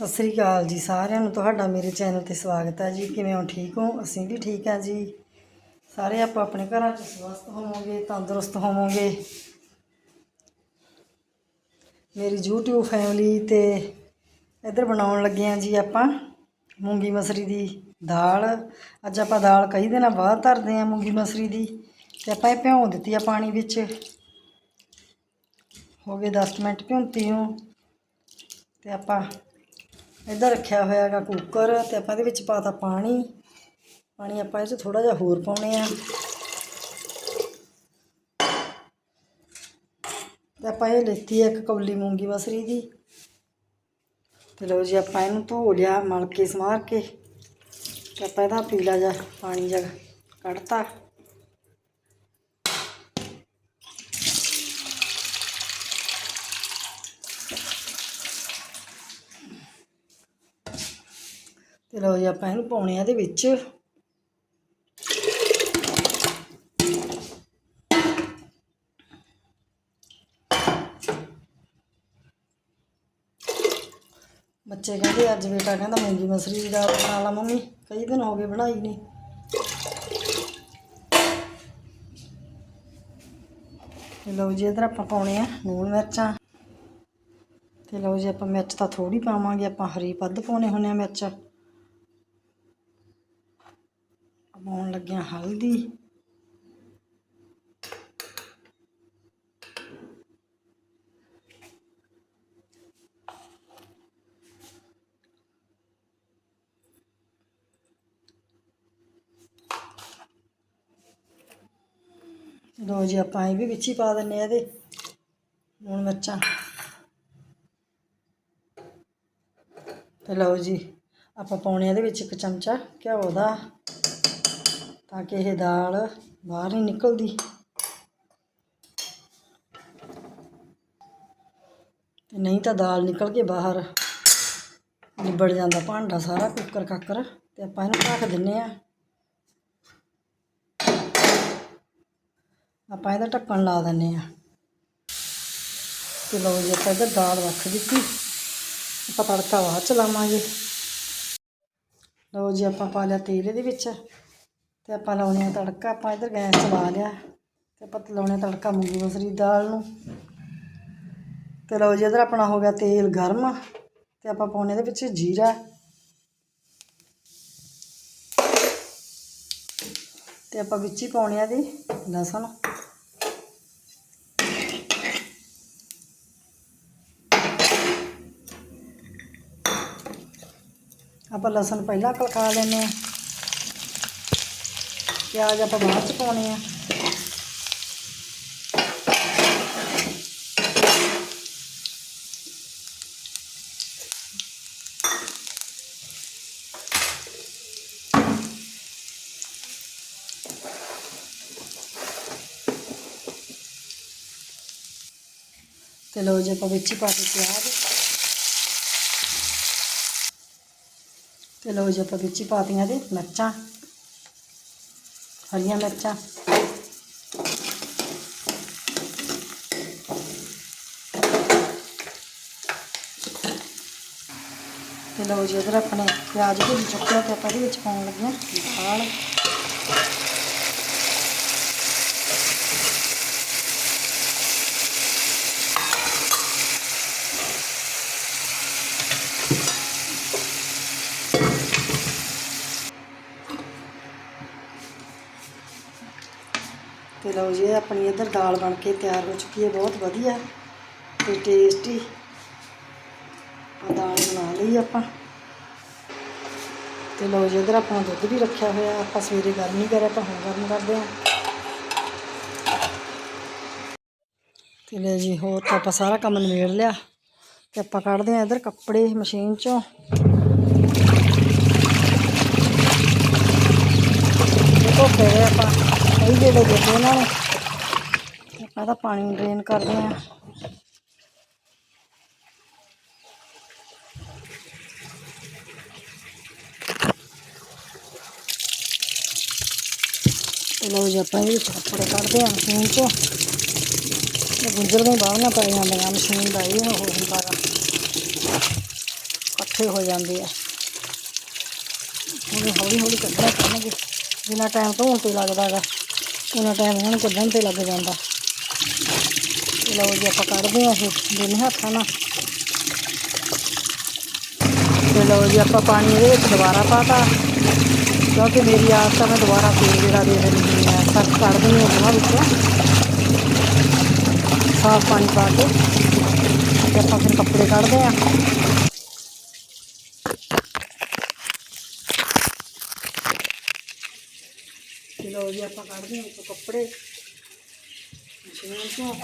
ਸਤਿ ਸ੍ਰੀ ਅਕਾਲ ਜੀ ਸਾਰਿਆਂ ਨੂੰ, ਤੁਹਾਡਾ ਮੇਰੇ ਚੈਨਲ ਤੇ ਸਵਾਗਤ ਹੈ ਜੀ। ਕਿਵੇਂ ਹੋ? ਠੀਕ ਹੋ? ਅਸੀਂ ਵੀ ਠੀਕ ਹਾਂ ਜੀ। ਸਾਰੇ ਆਪਾਂ ਆਪਣੇ ਘਰਾਂ 'ਚ ਸਵਸਥ ਹੋਵੋਗੇ, ਤੰਦਰੁਸਤ ਹੋਵੋਗੇ। ਮੇਰੀ YouTube ਫੈਮਿਲੀ ਤੇ ਇੱਧਰ ਬਣਾਉਣ ਲੱਗੇ ਹਾਂ ਜੀ ਆਪਾਂ ਮੂੰਗੀ ਮਸਰੀ ਦੀ ਦਾਲ। ਅੱਜ ਆਪਾਂ ਦਾਲ ਕਈ ਦਿਨਾਂ ਬਾਅਦ ਧਰਦੇ ਹਾਂ ਮੂੰਗੀ ਮਸਰੀ ਦੀ ਤੇ ਆਪਾਂ ਇਹ ਭਿਉਂ ਦਿੱਤੀ ਆ ਪਾਣੀ ਵਿੱਚ। ਹੋ ਗਏ 10 ਮਿੰਟ ਭਿਉਂਤੀ ਨੂੰ ਤੇ ਆਪਾਂ ਇੱਧਰ ਰੱਖਿਆ ਹੋਇਆ ਹੈਗਾ ਕੁੱਕਰ ਤੇ ਆਪਾਂ ਇਹਦੇ ਵਿੱਚ ਪਾਤਾ ਪਾਣੀ। ਪਾਣੀ ਆਪਾਂ ਇਹ 'ਚ ਥੋੜਾ ਜਿਹਾ ਹੋਰ ਪਾਉਣੇ ਆ। ਤੇ ਆਪਾਂ ਇਹ ਲੈਤੀ ਹੈ ਇੱਕ ਕੌਲੀ ਮੂੰਗੀ ਮਸਰੀ ਦੀ। ਤੇ ਲਓ ਜੀ ਆਪਾਂ ਇਹਨੂੰ ਧੋ ਲਿਆ ਮਲ ਕੇ ਸਮਾਰ ਕੇ। ਤੇ ਆਪਾਂ ਇਹਦਾ ਪੀਲਾ ਜਿਹਾ ਪਾਣੀ ਜਿਹਾ ਕੱਢਤਾ। ਲਓ ਜੀ, ਆਪਾਂ ਇਹਨੂੰ ਪਾਉਣੇ ਆ ਇਹਦੇ ਵਿੱਚ। ਬੱਚੇ ਕਹਿੰਦੇ ਅੱਜ ਬੇਟਾ ਕਹਿੰਦਾ ਮੂੰਗੀ ਮਸਰੀ ਦੀ ਦਾਲ ਬਣਾ ਲਾ ਮੰਮੀ, ਕਈ ਦਿਨ ਹੋ ਗਏ ਬਣਾਈ ਨਹੀਂ। ਤੇ ਲਓ ਜੀ, ਇਧਰ ਆਪਾਂ ਪਾਉਣੇ ਆ ਨੂਣ ਮਿਰਚਾਂ। ਤੇ ਲਓ ਜੀ, ਆਪਾਂ ਮਿਰਚ ਤਾਂ ਥੋੜੀ ਪਾਵਾਂਗੇ, ਆਪਾਂ ਹਰੀ ਵੱਧ ਪਾਉਣੇ ਹੁੰਦੇ ਆ ਮਿਰਚ ਪਾਉਣ ਲੱਗਿਆ ਹਲਦੀ। ਲਓ ਜੀ, ਆਪਾਂ ਇਹ ਵੀ ਵਿੱਚ ਹੀ ਪਾ ਦਿੰਨੇ ਆ ਇਹਦੇ। ਲੂਣ ਮਿਰਚਾਂ। ਤੇ ਲਓ ਜੀ, ਆਪਾਂ ਪਾਉਣੇ ਇਹਦੇ ਵਿੱਚ ਇੱਕ ਚਮਚਾ ਘਿਓ ਦਾ। ਤਾਂ ਕਿ ਇਹ ਦਾਲ ਬਾਹਰ ਨਹੀਂ ਨਿਕਲਦੀ। ਤੇ ਨਹੀਂ ਤਾਂ ਦਾਲ ਨਿਕਲ ਕੇ ਬਾਹਰ ਲਿਬੜ ਜਾਂਦਾ। ਭਾਂਡਾ ਸਾਰਾ ਕੁੱਕਰ ਕਾਕਰ ਤੇ ਆਪਾਂ ਇਹਨੂੰ ਢੱਕ ਦਿੰਨੇ ਆ। ਆਪਾਂ ਇਹਦਾ ਢੱਕਣ ਲਾ ਦਿੰਨੇ ਆ। ਤੇ ਲਓ ਜੀ, ਆਪਾਂ ਇਹਦਾ ਦਾਲ ਰੱਖ ਦਿੱਤੀ। ਆਪਾਂ ਤੜਕਾ ਬਾਅਦ ਚ ਲਾਵਾਂਗੇ। ਲਓ ਜੀ, ਆਪਾਂ ਪਾ ਲਿਆ ਤੇਲ ਇਹਦੇ ਵਿੱਚ। ਤੇ ਆਪਾਂ ਲਾਉਣੇ ਆ ਤੜਕਾ, ਆਪਾਂ ਇਧਰ ਗੈਸ ਚਲਾ ਲਿਆ ਤੇ ਆਪਾਂ ਲਾਉਣੇ ਤੜਕਾ ਮੂੰਗੀ ਮਸਰੀ ਦਾਲ ਨੂੰ। ਤੇ ਲਓ ਜੀ, ਇਧਰ ਆਪਣਾ ਹੋ ਗਿਆ ਤੇਲ ਗਰਮ ਤੇ ਆਪਾਂ ਪਾਉਣੇ ਇਹਦੇ ਵਿੱਚ ਜੀਰਾ। ਤੇ ਆਪਾਂ ਵਿੱਚ ਹੀ ਪਾਉਣੇ ਆ ਦੀ ਲਸਣ। ਆਪਾਂ ਲਸਣ ਪਹਿਲਾਂ ਕਲਕਾ ਲੈਨੇ ਆ। ਪਿਆਜ਼ ਆਪਾਂ ਬਾਅਦ ਚ ਪਾਉਣੇ ਆ। ਤੇ ਲਓ ਜੀ ਆਪਾਂ ਵਿੱਚ ਹੀ ਪਾ ਕੇ ਪਿਆਜ਼। ਤੇ ਲਓ ਜੀ ਆਪਾਂ ਵਿੱਚ ਹੀ ਪਾਤੀਆਂ ਦੇ ਮਿਰਚਾਂ। ਹਰੀਆਂ ਮਿਰਚਾਂ। ਤੇ ਲਓ ਜੀ ਇਧਰ ਆਪਣੇ ਪਿਆਜ਼ ਭੁੱਜ ਚੁੱਕਿਆ ਤੇ ਆਪਾਂ ਇਹਦੇ ਵਿੱਚ ਪਾਉਣ ਲੱਗੇ ਹਾਂ ਦਾਲ। ਤੇ ਲਓ ਜੀ ਆਪਣੀ ਇੱਧਰ ਦਾਲ ਬਣ ਕੇ ਤਿਆਰ ਹੋ ਚੁੱਕੀ ਹੈ, ਬਹੁਤ ਵਧੀਆ ਤੇ ਟੇਸਟੀ ਆ ਦਾਲ ਬਣਾ ਲਈ ਆਪਾਂ। ਤੇ ਲਓ ਜੀ, ਇੱਧਰ ਆਪਣਾ ਦੁੱਧ ਵੀ ਰੱਖਿਆ ਹੋਇਆ, ਆਪਾਂ ਸਵੇਰੇ ਗਰਮ ਨਹੀਂ ਕਰਿਆ ਆਪਾਂ ਹੁਣ ਗਰਮ ਕਰਦੇ ਹਾਂ। ਤੇ ਲੈ ਜੀ, ਹੋਰ ਤਾਂ ਆਪਾਂ ਸਾਰਾ ਕੰਮ ਨਿਬੇੜ ਲਿਆ ਤੇ ਆਪਾਂ ਕੱਢਦੇ ਹਾਂ ਇੱਧਰ ਕੱਪੜੇ ਮਸ਼ੀਨ ਚੋਂ। ਦੇਖੋ, ਫਿਰ ਆਪਾਂ ਕਈ ਜਿਹੜੇ ਦੇਖੋ ਇਹਨਾਂ ਨੇ। ਤੇ ਆਪਾਂ ਤਾਂ ਪਾਣੀ ਡਰੇਨ ਕਰਦੇ ਹਾਂ। ਤੇ ਲਓ ਜੀ, ਆਪਾਂ ਇਹ ਕੱਪੜੇ ਕੱਢਦੇ ਹਾਂ ਮਸ਼ੀਨ ਚੋਂ ਇਹ ਗੁੰਝਲ ਦੇ ਬਾਹਰ ਨਾ ਪੈ ਜਾਂਦੀਆਂ ਮਸ਼ੀਨ ਦਾ ਇਹ ਉਹ ਹੁੰਦਾ ਗਾ ਇਕੱਠੇ ਔਖੇ ਹੋ ਜਾਂਦੇ ਆ। ਹੌਲੀ ਹੌਲੀ ਹੌਲੀ ਕੱਢਣਾ ਪੈਣਗੇ। ਜਿੰਨਾ ਟਾਈਮ ਧੋਣ ਤੇ ਲੱਗਦਾ ਗਾ ਉਹਨਾਂ ਟਾਈਮ ਇਹਨਾਂ ਨੂੰ ਕੱਢਣ ਤੇ ਲੱਗ ਜਾਂਦਾ। ਤੇ ਲਓ ਜੀ, ਆਪਾਂ ਕੱਢਦੇ ਆ ਇਹ ਦੋਨੇ ਹੱਥਾਂ ਨਾਲ। ਤੇ ਲਓ ਜੀ, ਆਪਾਂ ਪਾਣੀ ਇਹਦੇ ਵਿੱਚ ਦੁਬਾਰਾ ਪਾਤਾ। ਕਿਉਂਕਿ ਮੇਰੀ ਆਦਤ ਆ ਮੈਂ ਦੁਬਾਰਾ ਫੇਰ ਜਿਹੜਾ ਦੇ ਦਿੰਦੀ ਹਾਂ ਸੱਤ ਕੱਢ ਦਿੰਦੀ ਹਾਂ ਦੋਵਾਂ ਵਿੱਚੋਂ। ਸਾਫ਼ ਪਾਣੀ ਪਾ ਕੇ। ਤੇ ਆਪਾਂ ਫਿਰ ਕੱਪੜੇ ਕੱਢਦੇ ਆ ਤੇ ਲਓ ਜੀ, ਆਪਾਂ ਕੱਢਦੇ ਹਾਂ ਵਿੱਚੋਂ ਕੱਪੜੇ। ਮਸ਼ੀਨ ਤੋਂ।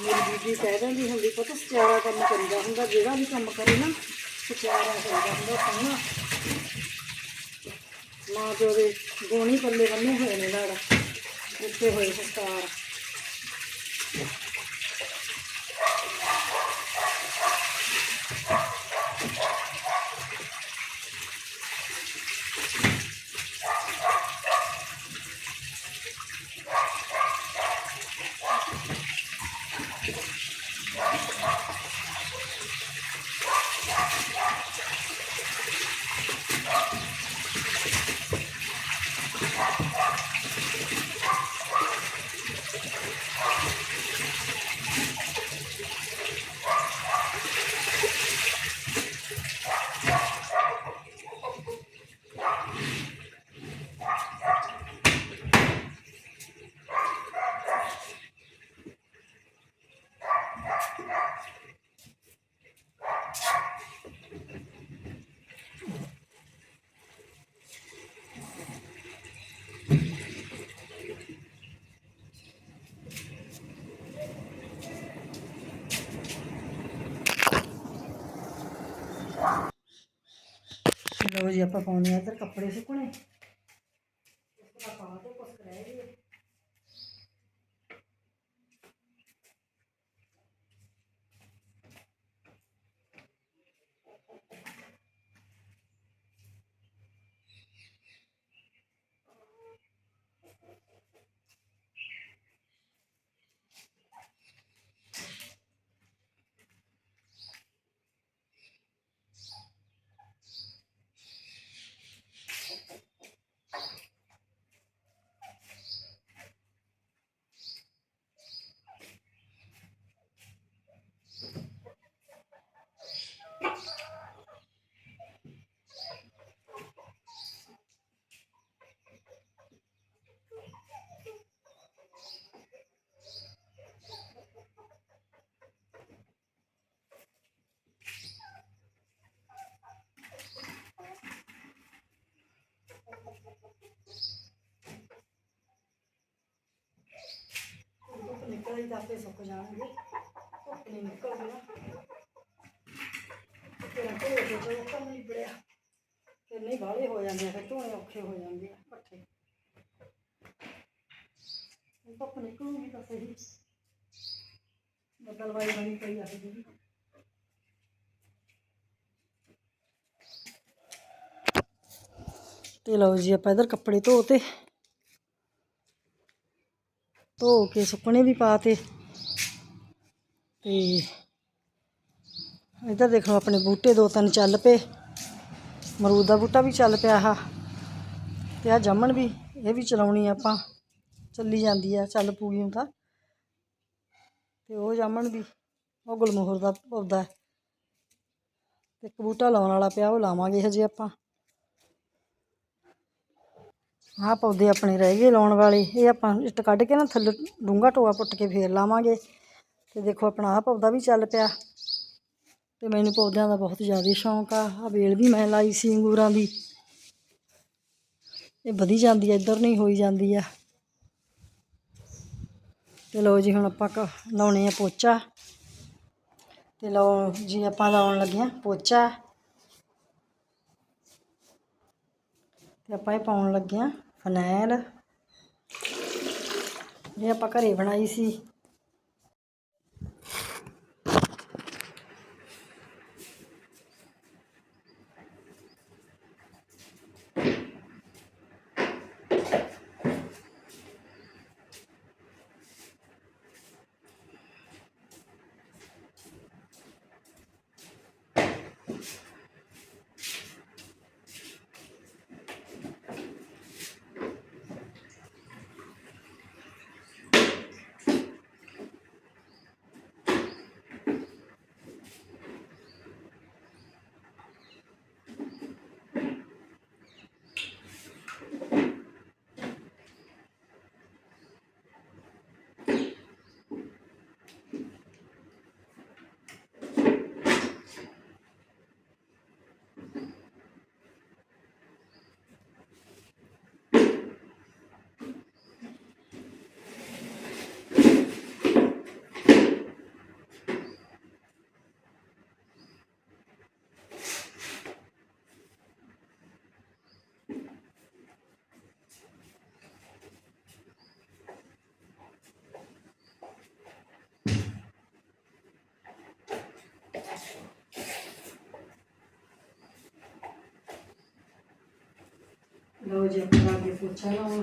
ਮੇਰੀ ਬੀਬੀ ਕਹਿ ਦਿੰਦੀ ਹੁੰਦੀ, ਪੁੱਤ ਸਚਿਆਰਾ ਕੰਮ ਕਰੀਦਾ ਹੁੰਦਾ, ਜਿਹੜਾ ਵੀ ਕੰਮ ਕਰੇ ਨਾ ਸਚਾਰਾ ਕਰੀਦਾ ਹੁੰਦਾ, ਸੋਹਣਾ। ਮਾਂ ਪਿਓ ਦੇ ਗੋਣੀ ਪੱਲੇ ਬੰਨੇ ਹੋਏ ਨੇ ਲੜ। ਦਿੱਤੇ ਹੋਏ ਸੰਸਕਾਰ ਲਓ ਜੀ ਆਪਾਂ ਪਾਉਣੇ ਆ ਇੱਧਰ ਕੱਪੜੇ ਸੁੱਕਣੇ ਇਸ ਤਰ੍ਹਾਂ ਪਾ ਕੇ ਕੁਛ ਰਹਿ ਗਏ ਧੁੱਪ ਤਾਂ ਆਪੇ ਸੁੱਕ ਜਾਣਗੇ। ਧੁੱਪ ਨਹੀਂ ਨਿਕਲਦੀ ਨਾ। ਫਿਰ ਧੋ ਕੇ ਕੰਮ ਨਹੀਂ ਬੜਿਆ ਫਿਰ ਨਹੀਂ ਬਾਹਲੇ ਹੋ ਜਾਂਦੇ ਫਿਰ ਧੋਣੇ ਔਖੇ ਹੋ ਜਾਂਦੇ ਆ ਪੱਠੇ ਧੁੱਪ ਨਿਕਲੂਗੀ ਤਾਂ ਸਹੀ। ਬਦਲਵਾਈ ਬਣੀ ਪਈ ਆ ਜੀ ਤੇ ਲਓ ਜੀ, ਆਪਾਂ ਇਧਰ ਕੱਪੜੇ ਧੋਤੇ। ਧੋ ਕੇ ਸੁੱਕਣੇ ਵੀ ਪਾਤੇ ਤੇ। ਇੱਧਰ ਦੇਖੋ ਆਪਣੇ ਬੂਟੇ ਦੋ ਤਿੰਨ ਚੱਲ ਪਏ। ਮਰੂਦ ਦਾ ਬੂਟਾ ਵੀ ਚੱਲ ਪਿਆ ਆ ਤੇ ਆ ਜਾਮਣ ਵੀ, ਇਹ ਵੀ ਚਲਾਉਣੀ ਆਪਾਂ। ਚੱਲੀ ਜਾਂਦੀ ਆ, ਚੱਲ ਪੂਗੀ ਹੁਣ ਤਾਂ। ਤੇ ਉਹ ਜਾਮਣ ਵੀ, ਉਹ ਗੁਲਮੋਹਰ ਦਾ ਪੌਦਾ। ਤੇ ਇੱਕ ਬੂਟਾ ਲਾਉਣ ਵਾਲਾ ਪਿਆ, ਉਹ ਲਾਵਾਂਗੇ ਹਜੇ ਆਪਾਂ। ਆਹ ਪੌਦੇ ਆਪਣੇ ਰਹਿ ਗਏ ਲਾਉਣ ਵਾਲੇ। ਇਹ ਆਪਾਂ ਇੱਟ ਕੱਢ ਕੇ ਨਾ ਥੱਲੇ ਡੂੰਘਾ ਟੋਆ ਪੁੱਟ ਕੇ ਫੇਰ ਲਾਵਾਂਗੇ। ਤੇ ਦੇਖੋ ਆਪਣਾ ਆਹ ਪੌਦਾ ਵੀ ਚੱਲ ਪਿਆ। ਤੇ ਮੈਨੂੰ ਪੌਦਿਆਂ ਦਾ ਬਹੁਤ ਜ਼ਿਆਦਾ ਸ਼ੌਂਕ ਆ। ਆ ਵੇਲ ਵੀ ਮੈਂ ਲਾਈ ਸੀ ਅੰਗੂਰਾਂ ਦੀ। ਇਹ ਵਧੀ ਜਾਂਦੀ ਆ, ਇੱਧਰ ਨਹੀਂ ਹੋਈ ਜਾਂਦੀ ਆ। ਤੇ ਲਓ ਜੀ ਹੁਣ ਆਪਾਂ ਕ- ਲਾਉਣੇ ਆ ਪੋਚਾ। ਤੇ ਲਓ ਜੀ ਆਪਾਂ ਲਾਉਣ ਲੱਗੇ ਆ ਪੋਚਾ। ਤੇ ਆਪਾਂ ਇਹ ਪਾਉਣ ਲੱਗੇ ਆ। ਫਨੈਲ। ਜੇ ਆਪਾਂ ਘਰੇ ਬਣਾਈ ਸੀ। ਲਓ ਜੀ ਆਪਾਂ ਅੱਗੇ ਪੋਚਾ ਲਾਉਣਾ